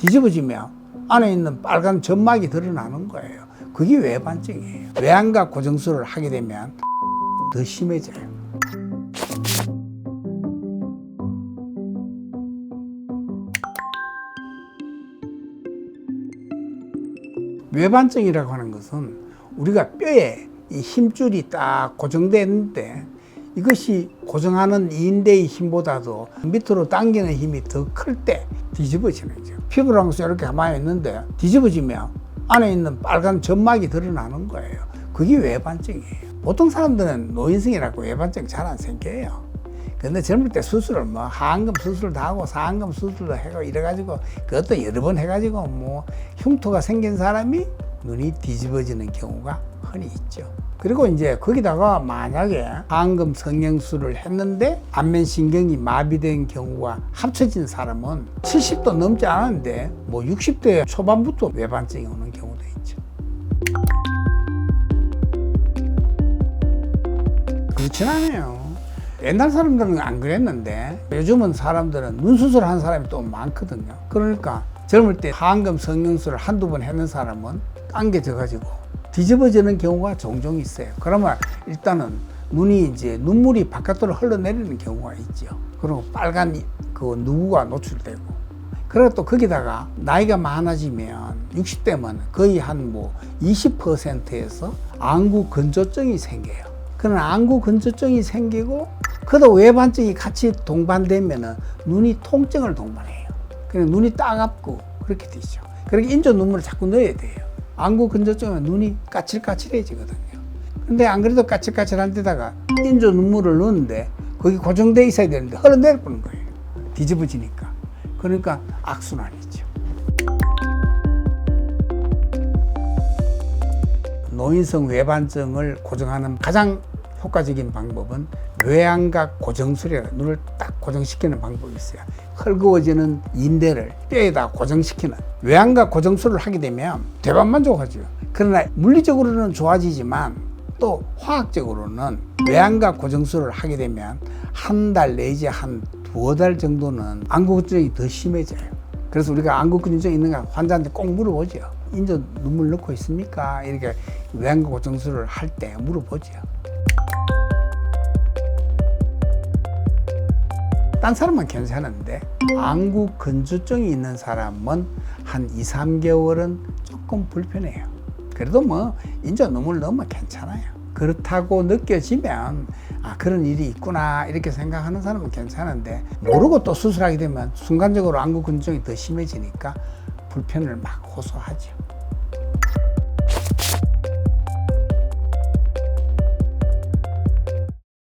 뒤집어지면 안에 있는 빨간 점막이 드러나는 거예요. 그게 외반증이에요. 외양각 고정술을 하게 되면 더 심해져요. 외반증이라고 하는 것은 우리가 뼈에 이 힘줄이 딱 고정되는데 이것이 고정하는 인대의 힘보다도 밑으로 당기는 힘이 더 클 때 뒤집어지는 거죠. 피부랑 이렇게 가만히 있는데 뒤집어지면 안에 있는 빨간 점막이 드러나는 거예요. 그게 외반증이에요. 보통 사람들은 노인성이라고 외반증 잘 안 생겨요. 근데 젊을 때 수술을 뭐 하안금 수술도 하고 사안금 수술도 하고 이래가지고 그것도 여러 번 해가지고 뭐 흉터가 생긴 사람이 눈이 뒤집어지는 경우가 흔히 있죠. 그리고 이제 거기다가 만약에 하안금 성형술을 했는데 안면신경이 마비된 경우가 합쳐진 사람은 70도 넘지 않았는데 뭐 60대 초반부터 외반증이 오는 경우도 있죠. 그렇진 않아요. 옛날 사람들은 안 그랬는데 요즘은 사람들은 눈 수술한 사람이 또 많거든요. 그러니까 젊을 때 하안금 성형술을 한두 번 했는 사람은 당겨져 가지고 뒤집어지는 경우가 종종 있어요. 그러면 일단은 눈이 이제 눈물이 바깥으로 흘러내리는 경우가 있죠. 그리고 빨간 이- 그 누구가 노출되고. 그리고 또 거기다가 나이가 많아지면 60대면 거의 한 뭐 20%에서 안구 건조증이 생겨요. 그런 안구 건조증이 생기고 그도 외반증이 같이 동반되면은 눈이 통증을 동반해요. 그래 눈이 따갑고 그렇게 되죠. 그렇게 인조 눈물을 자꾸 넣어야 돼요. 안구 건조증은 눈이 까칠까칠해지거든요. 근데 안 그래도 까칠까칠한 데다가 인조 눈물을 넣는데 거기 고정돼 있어야 되는데 흘러내릴 뻔 거예요. 뒤집어지니까. 그러니까 악순환이죠. 노인성 외반증을 고정하는 가장 효과적인 방법은 외양각 고정술이라 눈을 딱 고정시키는 방법이 있어요. 헐거워지는 인대를 뼈에다 고정시키는 외양각 고정술을 하게 되면 대반만족하죠. 그러나 물리적으로는 좋아지지만 또 화학적으로는 외양각 고정술을 하게 되면 한 달 내지 한 두어 달 정도는 안구건조증이 더 심해져요. 그래서 우리가 안구건조증 있는가 환자한테 꼭 물어보죠. 인조 눈물 넣고 있습니까? 이렇게 외양각 고정술을 할 때 물어보죠. 딴 사람은 괜찮은데 안구 건조증이 있는 사람은 한 2, 3개월은 조금 불편해요. 그래도 뭐 인조 눈물 넣으면 괜찮아요. 그렇다고 느껴지면 아 그런 일이 있구나 이렇게 생각하는 사람은 괜찮은데 모르고 또 수술하게 되면 순간적으로 안구 건조증이 더 심해지니까 불편을 막 호소하죠.